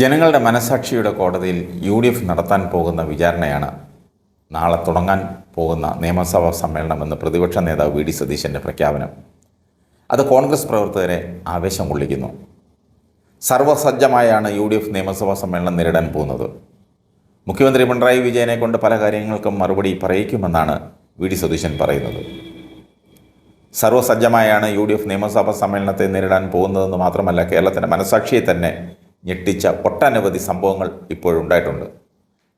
ജനങ്ങളുടെ മനസാക്ഷിയുടെ കോടതിയിൽ യു ഡി എഫ് നടത്താൻ പോകുന്ന വിചാരണയാണ് നാളെ തുടങ്ങാൻ പോകുന്ന നിയമസഭാ സമ്മേളനമെന്ന് പ്രതിപക്ഷ നേതാവ് വി ഡി സതീശന്റെ പ്രഖ്യാപനം. അത് കോൺഗ്രസ് പ്രവർത്തകരെ ആവേശം കൊള്ളിക്കുന്നു. സർവസജ്ജമായാണ് യു ഡി എഫ് നിയമസഭാ സമ്മേളനം നേരിടാൻ പോകുന്നത്. മുഖ്യമന്ത്രി പിണറായി വിജയനെ കൊണ്ട് പല കാര്യങ്ങൾക്കും മറുപടി പറയിക്കുമെന്നാണ് വി ഡി സതീശൻ പറയുന്നത്. സർവസജ്ജമായാണ് യു ഡി എഫ് നിയമസഭാ സമ്മേളനത്തെ നേരിടാൻ പോകുന്നതെന്ന് മാത്രമല്ല കേരളത്തിന്റെ മനസാക്ഷിയെ തന്നെ ഞെട്ടിച്ച ഒട്ടനവധി സംഭവങ്ങൾ ഇപ്പോഴുണ്ടായിട്ടുണ്ട്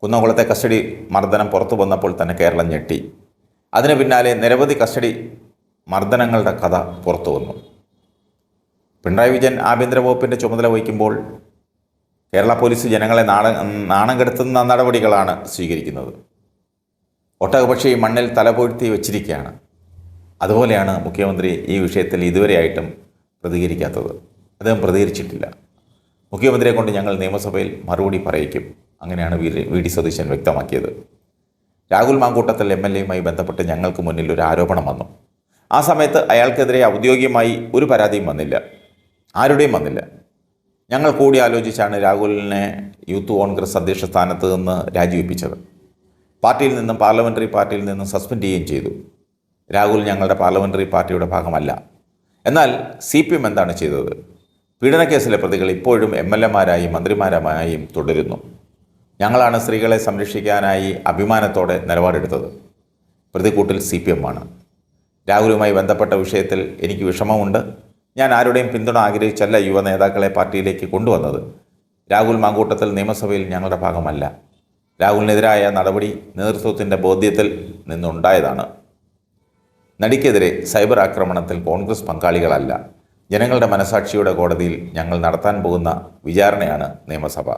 കുന്നംകുളത്തെ കസ്റ്റഡി മർദ്ദനം പുറത്തു വന്നപ്പോൾ തന്നെ കേരളം ഞെട്ടി. അതിന് പിന്നാലെ നിരവധി കസ്റ്റഡി മർദ്ദനങ്ങളുടെ കഥ പുറത്തു വന്നു. പിണറായി വിജയൻ ആഭ്യന്തര വകുപ്പിന്റെ ചുമതല വഹിക്കുമ്പോൾ കേരള പോലീസ് ജനങ്ങളെ നാണ നാണം കെടുത്തുന്ന നടപടികളാണ് സ്വീകരിക്കുന്നത്. ഒട്ടകപക്ഷി മണ്ണിൽ തലപൊഴുത്തി വച്ചിരിക്കുകയാണ്. അതുപോലെയാണ് മുഖ്യമന്ത്രി ഈ വിഷയത്തിൽ ഇതുവരെയായിട്ടും പ്രതികരിക്കാത്തത്. അദ്ദേഹം പ്രതികരിച്ചിട്ടില്ല. മുഖ്യമന്ത്രിയെ കൊണ്ട് ഞങ്ങൾ നിയമസഭയിൽ മറുപടി പറയിക്കും. അങ്ങനെയാണ് വി ഡി സതീശൻ വ്യക്തമാക്കിയത്. രാഹുൽ മാങ്കൂട്ടത്തിൽ എം എൽ എയുമായി ബന്ധപ്പെട്ട് ഞങ്ങൾക്ക് മുന്നിൽ ഒരു ആരോപണം വന്നു. ആ സമയത്ത് അയാൾക്കെതിരെ ഔദ്യോഗികമായി ഒരു പരാതിയും വന്നില്ല. ആരുടെയും വന്നില്ല. ഞങ്ങൾ കൂടി ആലോചിച്ചാണ് രാഹുലിനെ യൂത്ത് കോൺഗ്രസ് അധ്യക്ഷ സ്ഥാനത്ത് നിന്ന് രാജിവെപ്പിച്ചത്. പാർട്ടിയിൽ നിന്നും പാർലമെന്ററി പാർട്ടിയിൽ നിന്നും സസ്പെൻഡ് ചെയ്യുകയും ചെയ്തു. രാഹുൽ ഞങ്ങളുടെ പാർലമെന്ററി പാർട്ടിയുടെ ഭാഗമല്ല. എന്നാൽ സി എന്താണ് ചെയ്തത്? പീഡനക്കേസിലെ പ്രതികൾ ഇപ്പോഴും എം എൽ എമാരായും മന്ത്രിമാരുമായും തുടരുന്നു. ഞങ്ങളാണ് സ്ത്രീകളെ സംരക്ഷിക്കാനായി അഭിമാനത്തോടെ നിലപാടെടുത്തത്. പ്രതികൂട്ടിൽ സി പി ആണ്. രാഹുലുമായി ബന്ധപ്പെട്ട വിഷയത്തിൽ എനിക്ക് വിഷമമുണ്ട്. ഞാൻ ആരുടെയും പിന്തുണ ആഗ്രഹിച്ചല്ല യുവ നേതാക്കളെ പാർട്ടിയിലേക്ക് കൊണ്ടുവന്നത്. രാഹുൽ മാങ്കൂട്ടത്തിൽ നിയമസഭയിൽ ഞങ്ങളുടെ ഭാഗമല്ല. രാഹുലിനെതിരായ നടപടി നേതൃത്വത്തിന്റെ ബോധ്യത്തിൽ നിന്നുണ്ടായതാണ്. നടിക്കെതിരെ സൈബർ ആക്രമണത്തിൽ കോൺഗ്രസ് പങ്കാളികളല്ല. ജനങ്ങളുടെ മനസാക്ഷിയുടെ കോടതിയിൽ ഞങ്ങൾ നടത്താൻ പോകുന്ന വിചാരണയാണ് നിയമസഭ.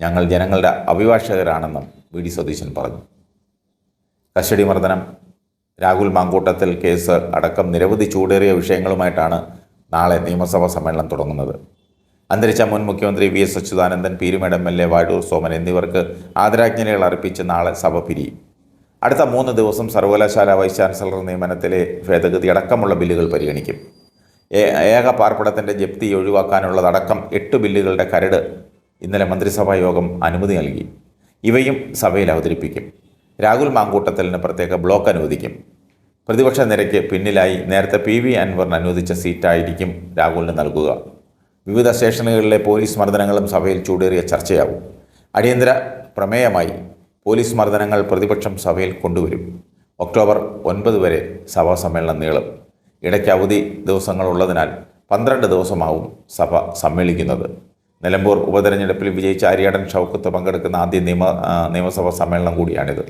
ഞങ്ങൾ ജനങ്ങളുടെ അഭിഭാഷകരാണെന്നും വി ഡി സതീശൻ പറഞ്ഞു. കസ്റ്റഡി മർദ്ദനം രാഹുൽ മാങ്കൂട്ടത്തിൽ കേസ് അടക്കം നിരവധി ചൂടേറിയ വിഷയങ്ങളുമായിട്ടാണ് നാളെ നിയമസഭാ സമ്മേളനം തുടങ്ങുന്നത്. അന്തരിച്ച മുൻ മുഖ്യമന്ത്രി V S Achuthanandan Peerumade M L A Vazhoor Soman എന്നിവർക്ക് ആദരാജ്ഞലികൾ അർപ്പിച്ച് നാളെ സഭ പിരിയും. അടുത്ത മൂന്ന് ദിവസം സർവകലാശാല വൈസ് ചാൻസലർ നിയമനത്തിലെ ഭേദഗതി അടക്കമുള്ള ബില്ലുകൾ പരിഗണിക്കും. ഏക പാർപ്പിടത്തിന്റെ ജപ്തി ഒഴിവാക്കാനുള്ളതടക്കം എട്ട് ബില്ലുകളുടെ കരട് ഇന്നലെ മന്ത്രിസഭാ യോഗം അനുമതി നൽകി. ഇവയും സഭയിൽ അവതരിപ്പിക്കും. രാഹുൽ മാങ്കൂട്ടത്തലിന് പ്രത്യേക ബ്ലോക്ക് അനുവദിക്കും. പ്രതിപക്ഷ നിരയ്ക്ക് പിന്നിലായി നേരത്തെ പി വി അൻവറിന് അനുവദിച്ച സീറ്റായിരിക്കും രാഹുലിന് നൽകുക. വിവിധ സ്റ്റേഷനുകളിലെ പോലീസ് മർദ്ദനങ്ങളും സഭയിൽ ചൂടേറിയ ചർച്ചയാവും. അടിയന്തര പ്രമേയമായി പോലീസ് മർദ്ദനങ്ങൾ പ്രതിപക്ഷം സഭയിൽ കൊണ്ടുവരും. ഒക്ടോബർ ഒൻപത് വരെ സഭാ സമ്മേളനം നീളും. ഇടയ്ക്ക് അവധി ദിവസങ്ങളുള്ളതിനാൽ പന്ത്രണ്ട് ദിവസമാവും സഭ സമ്മേളിക്കുന്നത്. നിലമ്പൂർ ഉപതെരഞ്ഞെടുപ്പിൽ വിജയിച്ച അരിയാടൻ ഷൗക്കത്ത് പങ്കെടുക്കുന്ന ആദ്യ നിയമ നിയമസഭാ സമ്മേളനം കൂടിയാണിത്.